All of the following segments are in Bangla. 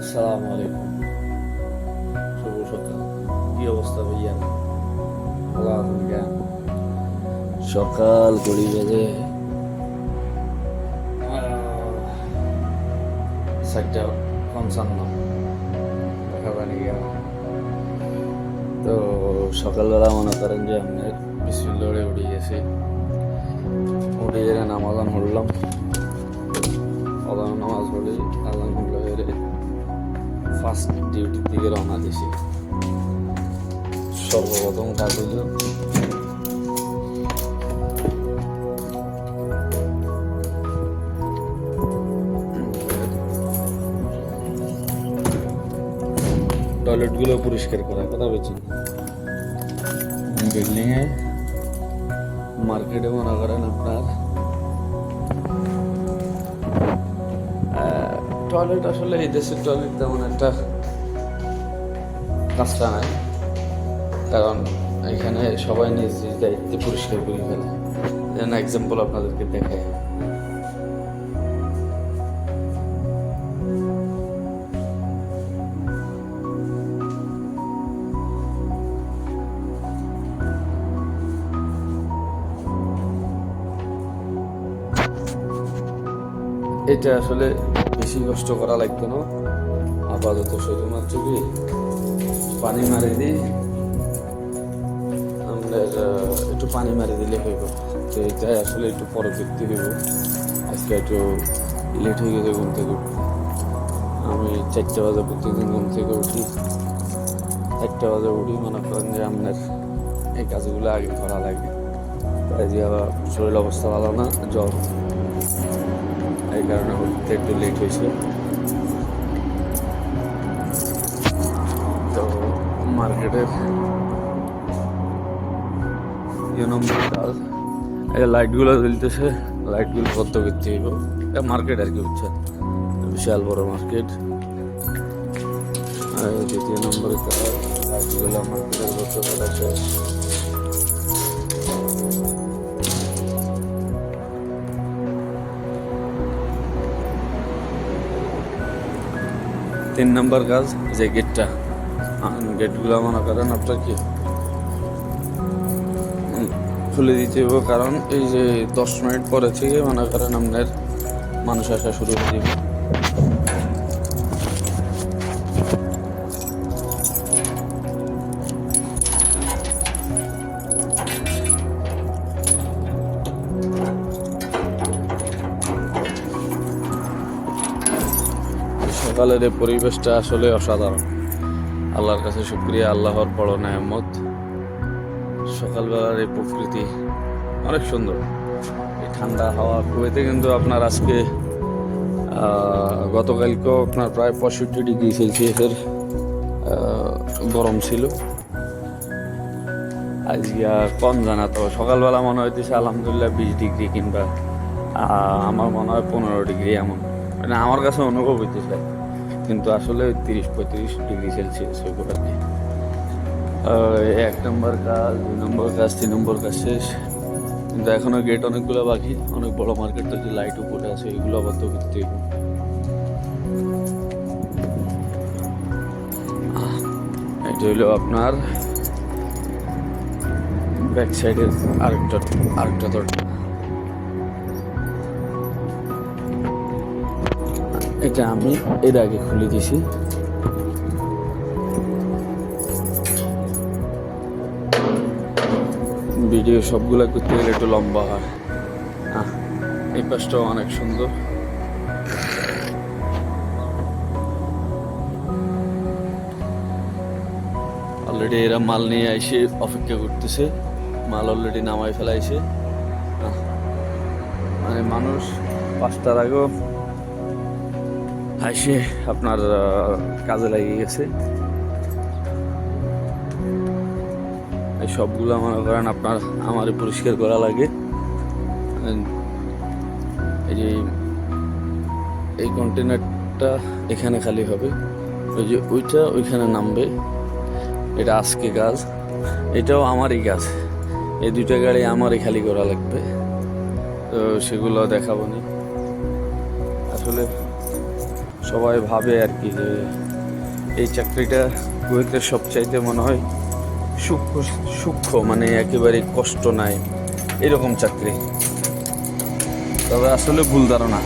আসসালামু আলাইকুম। শুভ সকাল। কি অবস্থা ভাইয়া? ভালো আছেন কেন সকাল ঘড়ি বাজে। চারটা পঞ্চান্ন। তো সকালবেলা মনে করেন যে আমি বিসমিল্লারে উঠে গেছি। উঠে গেলে নামাজান হরলাম নামাজ পড়ে আল্লাহ ফার্স্ট ডিউটির দিকে রওনা দিছি। সর্বপ্রথম কাজ হইল পরিষ্কার করা কথা বলছি বিল্ডিংয়ে মার্কেটে মনে করেন আপনার টয়লেট আসলে এই দেশের টয়লেট তেমন একটা কাজটা নাই। কারণ এখানে সবাই নিজ নিজ দায়িত্বে পরিষ্কার করে ফেলে। যেন এক্সাম্পল আপনাদেরকে দেখায় এটা আসলে বেশি কষ্ট করা লাগতো না। আপাতত শুধুমাত্র কি পানি মারি দিই। আমরা একটু পানি মারি দিলে হইব। তো এটাই আসলে একটু পরবর্তী হইব। আজকে একটু লেট হয়ে গেছে ঘুম থেকে আমি চারটে বাজে প্রতিদিন ঘুম থেকে উঠি। একটা বাজে উঠি, মনে করেন যে আপনার এই কাজগুলো আগে করা লাগে। তাই যে আবার শরীর অবস্থা ভালো না, জ্বর। এই কারণে উঠতে একটু লেট হয়েছে তো মার্কেটের ইয়ে এই লাইটগুলো জ্বলতেছে লাইটগুলো বন্ধ করতে হইব। এটা মার্কেট আর কি বুঝছেন? বিশাল বড় মার্কেট দ্বিতীয় নম্বরে কাজ লাইটগুলো মার্কেটের বন্ধ করা তিন নম্বর কাজ, যে গেটটা গেটগুলো মনে করেন আপনার কি? খুলে দিতে হবে কারণ এই যে দশ মিনিট পরে থেকে মনে করেন আপনার মানুষ আসা শুরু হয়ে যাবে। সকালের এই পরিবেশটা আসলে অসাধারণ। আল্লাহর কাছে শুক্রিয়া, আল্লাহর বড় নেয়ামত। সকালবেলার এই প্রকৃতি অনেক সুন্দর। এই ঠান্ডা হাওয়া কুয়েতে কিন্তু আপনার আজকে গতকালকেও আপনার প্রায় পঁয়ষট্টি ডিগ্রি সেলসিয়াসের গরম ছিল। আজকে আর কম জানা তো সকালবেলা মনে হইতেছে আলহামদুলিল্লাহ বিশ ডিগ্রি কিংবা আমার মনে হয় পনেরো ডিগ্রি এমন। মানে আমার কাছে অনুভব হইতেছে। কিন্তু আসলে তিরিশ পঁয়ত্রিশ ডিগ্রি সেলসিয়াস কি এক নম্বর কাজ দুই নম্বর কাজ তিন নম্বর কাজ শেষ। কিন্তু এখনও গেট অনেকগুলো বাকি অনেক বড় মার্কেট যে লাইট উপরে আছে এগুলো করতে হইব। আহ, এটা হইল আপনার ব্যাক সাইডের আরেকটা আরেকটা দরজা। এটা আমি এর আগে খুলে দিছি। ভিডিও সবগুলা করতে গেলে একটু লম্বা হয়। এই পাশটাও অনেক সুন্দর। অলরেডি এরা মাল নিয়ে আইসে অপেক্ষা করতেছে। মাল অলরেডি নামাই ফেলাইছে। মানে মানুষ পাঁচটার আগেও এসে আপনার কাজে লাগিয়ে গেছে। এই সবগুলো মনে করেন আপনার, আমারই পরিষ্কার করা লাগে। এই যে এই কন্টেনারটা এখানে খালি হবে। ওই যে ওইটা ওইখানে নামবে। এটা আজকে কাজ। এটাও আমারই কাজ। এই দুইটা গাড়ি আমারই খালি করা লাগবে। তো সেগুলো দেখাবো নি। আসলে সবাই ভাবে আর কি যে এই চাকরিটা কুয়েতের সবচাইতে মনে হয় সূক্ষ্ম সূক্ষ্ম মানে একেবারে কষ্ট নাই, এরকম চাকরি। তবে আসলে ভুল ধারণা।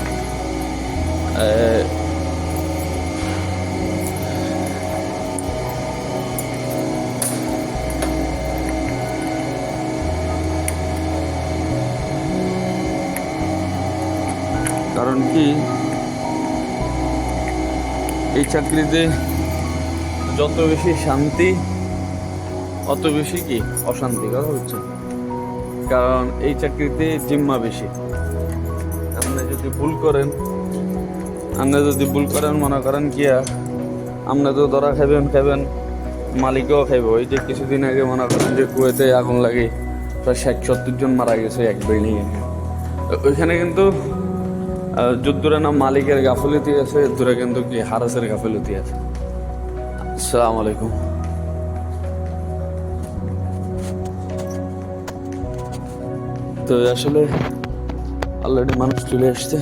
কারণ কি এই চাকরিতে যত বেশি শান্তি, অত বেশি কি অশান্তি, কথা হচ্ছে কারণ এই চাকরিতে জিম্মা বেশি। আপনি যদি ভুল করেন, আপনি যদি ভুল করেন, মনে করেন কি আপনি তো ধরা খাবেন খাবেন মালিকও খাইব। ওই যে কিছুদিন আগে মনে করেন যে কুয়েতে আগুন লাগে, প্রায় ষাট, সত্তর জন মারা গেছে এক বিল্ডিংয়ে। ওইখানে কিন্তু যদ্দূরে না মালিকের গাফলতি আছে দূরে কিন্তু কি হারাসের গাফলতি আছে। আসসালামু আলাইকুম। তো আসলে অলরেডি মানুষ চলে আসছে।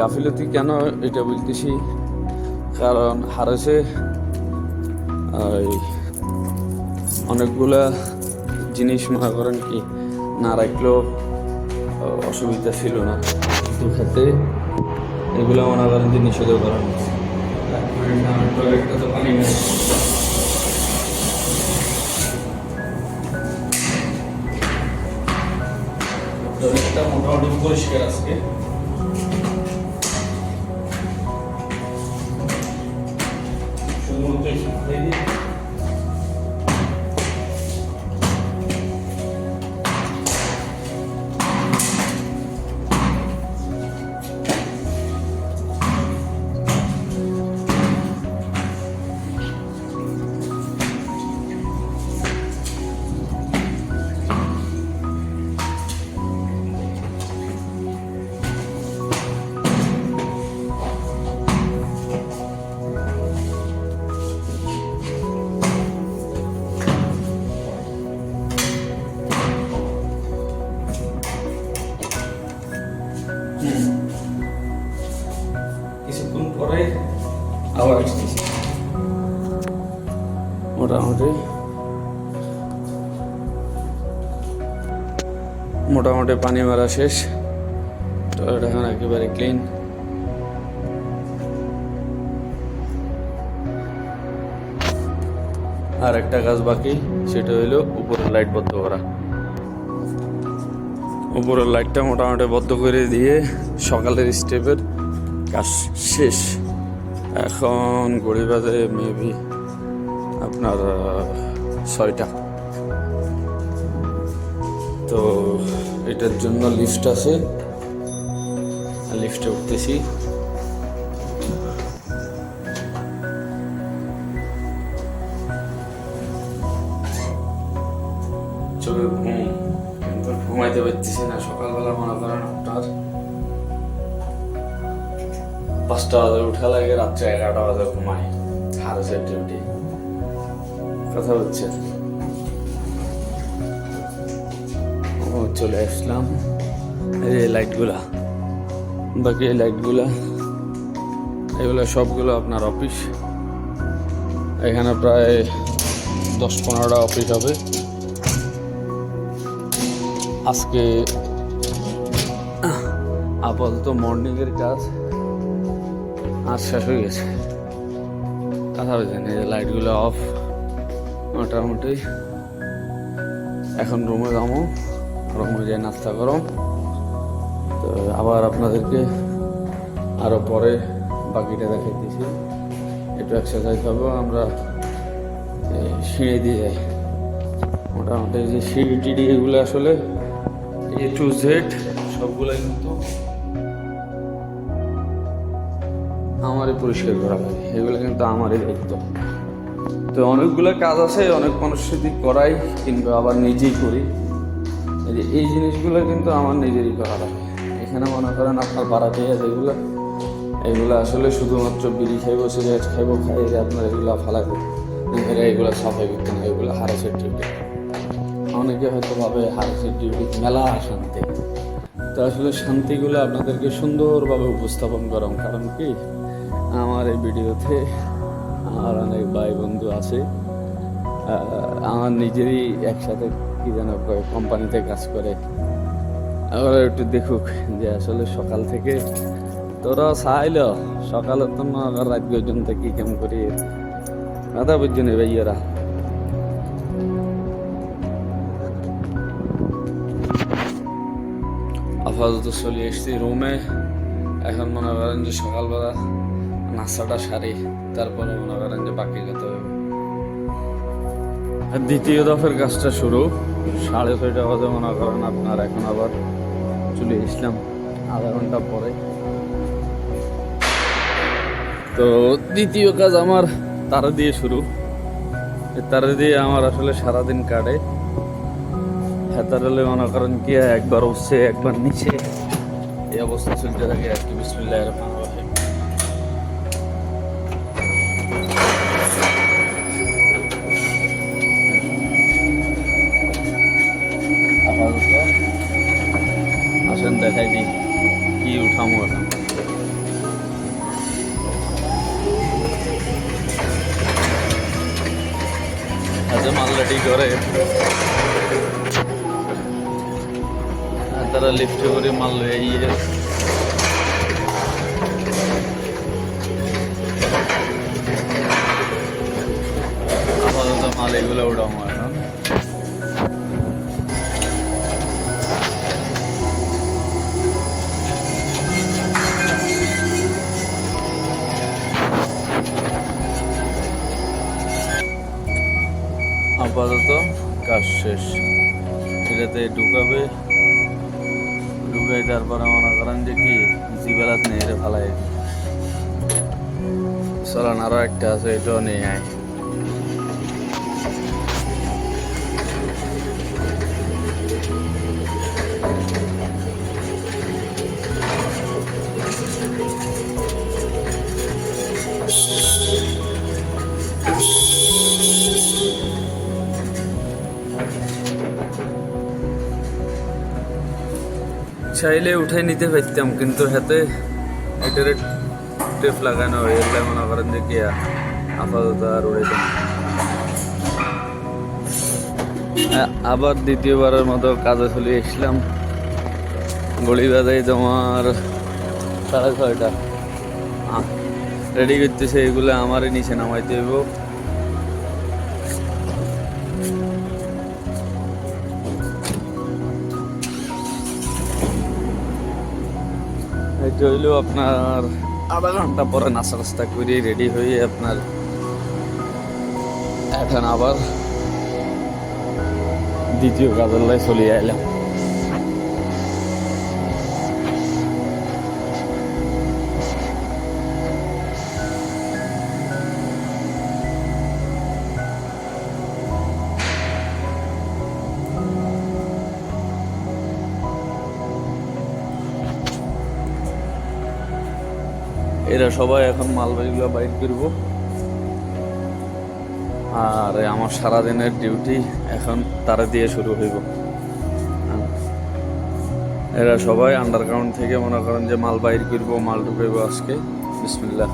গাফিলতি কেন এটা বলতেছি? কারণ হারেসে অনেকগুলা জিনিস মনে করেন কি, না রাখলেও অসুবিধা ছিল না। কিন্তু ক্ষেত্রে এগুলো মনে করেন যে নিষেধ করা মোটামুটি পরিষ্কার আজকে। শুধুমাত্র মোটামুটি। মোটামুটি পানি মারা শেষ। টয়লেট এখন একেবারে ক্লিন আর একটা কাজ বাকি, সেটা হইল উপরের লাইট বদ্ধ করা। উপরের লাইটটা মোটামুটি বদ্ধ করে দিয়ে সকালের স্টেপের কাজ শেষ। এখন ঘড়ি বাজে মেবি আপনার ছয়টা তো এটার জন্য লিফট আছে। লিফটে উঠতেছি। চোখে ঘুমাইতে পারতেছি না, সকালবেলা মনে করেন আপনার পাঁচটা বাজে, উঠা লাগে, রাত্রে এগারোটা বাজে ঘুমাই। হারেসের ডিউটি কথা হচ্ছে। চলে আসলাম। এই লাইটগুলা বাকি এই লাইটগুলা এগুলো সবগুলো আপনার অফিস এখানে প্রায় দশ পনেরোটা অফিস হবে। আজকে আপাতত মর্নিংয়ের কাজ আর শেষ হয়ে গেছে। কথা বলছেন এই লাইটগুলো অফ মোটামুটি। এখন রুমে যাব, রুমে যাই নাস্তা করো। তো আবার আপনাদেরকে আরও পরে বাকিটা দেখাইতেছি একটু এক্সারসাইজ হবে, আমরা সিঁড়ি দিয়ে যাই মোটামুটি যে সিঁড়ি টিড়ি এগুলো আসলে এ টু জেড সবগুলাই কিন্তু আমারই পরিষ্কার করা লাগে এগুলো কিন্তু আমারই দায়িত্ব। তো অনেকগুলো কাজ আছে, অনেক মানুষের দিক করাই কিংবা আবার নিজেই করি। এই যে এই জিনিসগুলো কিন্তু আমার নিজেরই করা লাগে। এখানে মনে করেন আপনার ভাড়াটিয়া যেগুলো, এগুলো আসলে শুধুমাত্র বিড়ি খাইবো, সিগারেট খাইবো খাই যে আপনার এগুলো ফালাইবো এরা এগুলো সাফাই করতে না এগুলো হারাসের ডিউটি। অনেকে হয়তো ভাবে হারাসের ডিউটি মেলা শান্তি। তো আসলে শান্তিগুলো আপনাদেরকে সুন্দরভাবে উপস্থাপন করাম। কারণ কি? আমার এই ভিডিওতে আমার অনেক ভাই বন্ধু আছে আমার নিজেরই একসাথে কি যেন কোম্পানিতে কাজ করে। ওরা একটু দেখুক যে আসলে সকাল থেকে তোরা চাইল সকালে তো না রাত পর্যন্ত কি কেমন করি। কথা বুঝছ নি ভাইয়ারা আপাতত চলে এসছি রুমে এখন মনে করেন যে সকালবেলা নাস্তাটা সারি, তারপরে মনে করেন যে বাকি যেতে হবে। দ্বিতীয় দফের কাজটা শুরু, সাড়ে ছয়টা বাজে মনে করেন আপনার, এখন আবার চলে এসলাম আধা ঘণ্টা পরে। তো দ্বিতীয় কাজ আমার তারা দিয়ে শুরু। তারা দিয়ে আমার আসলে সারাদিন কাটে। হেতারলে মনে করেন কি, একবার উঠছে, একবার নিচে। এই অবস্থা চলতে থাকে। আর কি বিসমিল্লাহ রহমান আসেন, দেখাই দিই কি উঠামো এখন আচ্ছা মাল রেডি করে। তারা লিফটে করে মাল ইয়ে আপাতত মাল এগুলো উঠামো কাজ শেষ। এটাতে ঢুকাবে। ঢুকাই তারপরে মনে করেন যে কি, জিবেলাত নেই এটা ভালাই। চলান আরও একটা আছে, এটাও নিয়ে আয়। চাইলে উঠাই নিতে পারতাম, কিন্তু হাতে এটার টেপ লাগানো এগুলো মনে করেন যে কি আপাতত আর উড়াইতাম আবার দ্বিতীয়বারের মতো কাজে চলে এসলাম গড়ি বাজাই তোমার সাড়ে ছয়টা। রেডি করতেছে, এগুলো আমারই নিচে নামাইতে হইব। এটা হইল আপনার আধা ঘণ্টা পরে নাস্তা টাস্তা করে রেডি হয়ে আপনার এখন আবার দ্বিতীয় কাজের লাই চলিয়া এলাম। এরা সবাই এখন মালবাহীগুলো বাইক করব। আর আমার সারাদিনের ডিউটি এখন তারা দিয়ে শুরু হইব। এরা সবাই আন্ডারগ্রাউন্ড থেকে মনে করেন যে মাল বাইর করব, মাল ঢুকাইব আজকে। বিসমিল্লা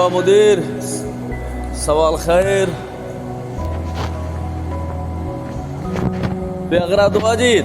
ايوه مدير صباح الخير في اغراض واجد